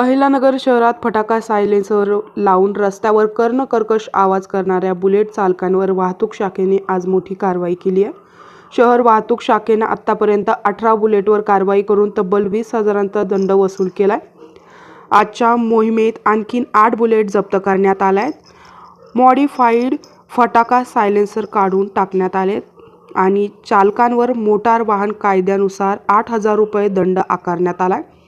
अहिलानगर शहरात फटाका सायलेन्सर लावून रस्त्यावर कर्णकर्कश आवाज करणाऱ्या बुलेट चालकांवर वाहतूक शाखेने आज मोठी कारवाई केली आहे. शहर वाहतूक शाखेनं आत्तापर्यंत अठरा बुलेटवर कारवाई करून तब्बल वीस हजारांचा दंड वसूल केला आहे आजच्या मोहिमेत आणखीन आठ बुलेट जप्त करण्यात आल्या आहेत मॉडिफाईड फटाका सायलेन्सर काढून टाकण्यात आलेत आणि चालकांवर मोटार वाहन कायद्यानुसार आठ हजार रुपये दंड आकारण्यात आला आहे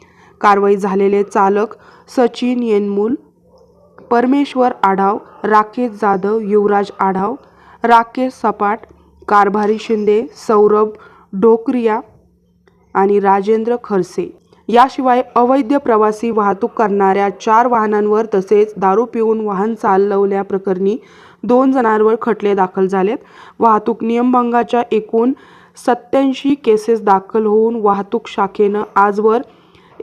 कारवाई झालेले चालक सचिन येनमूल परमेश्वर आढाव राकेश जाधव युवराज आढाव राकेश सपाट कारभारी शिंदे सौरभ ढोकरिया आणि राजेंद्र खरसे. याशिवाय अवैध प्रवासी वाहतूक करणाऱ्या चार वाहनांवर तसेच दारू पिऊन वाहन चालवल्याप्रकरणी दोन जणांवर खटले दाखल झालेत. वाहतूक नियमभंगाच्या एकूण सत्याऐंशी केसेस दाखल होऊन वाहतूक शाखेनं आजवर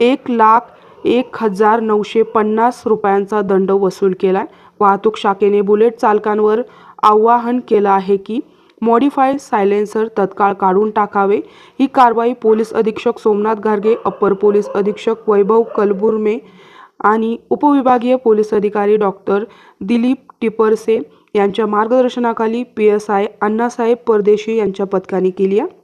एक लाख एक हजार नऊशे पन्नास रुपयांचा दंड वसूल केला आहे वाहतूक शाखेने बुलेट चालकांवर आवाहन केलं आहे की मॉडिफाईड सायलेन्सर तत्काळ काढून टाकावे. ही कारवाई पोलीस अधीक्षक सोमनाथ घारगे अप्पर पोलीस अधीक्षक वैभव कलबुर्मे आणि उपविभागीय पोलीस अधिकारी डॉक्टर दिलीप टिपरसे यांच्या मार्गदर्शनाखाली पी एस आय अण्णासाहेब परदेशी यांच्या पथकाने केली आहे.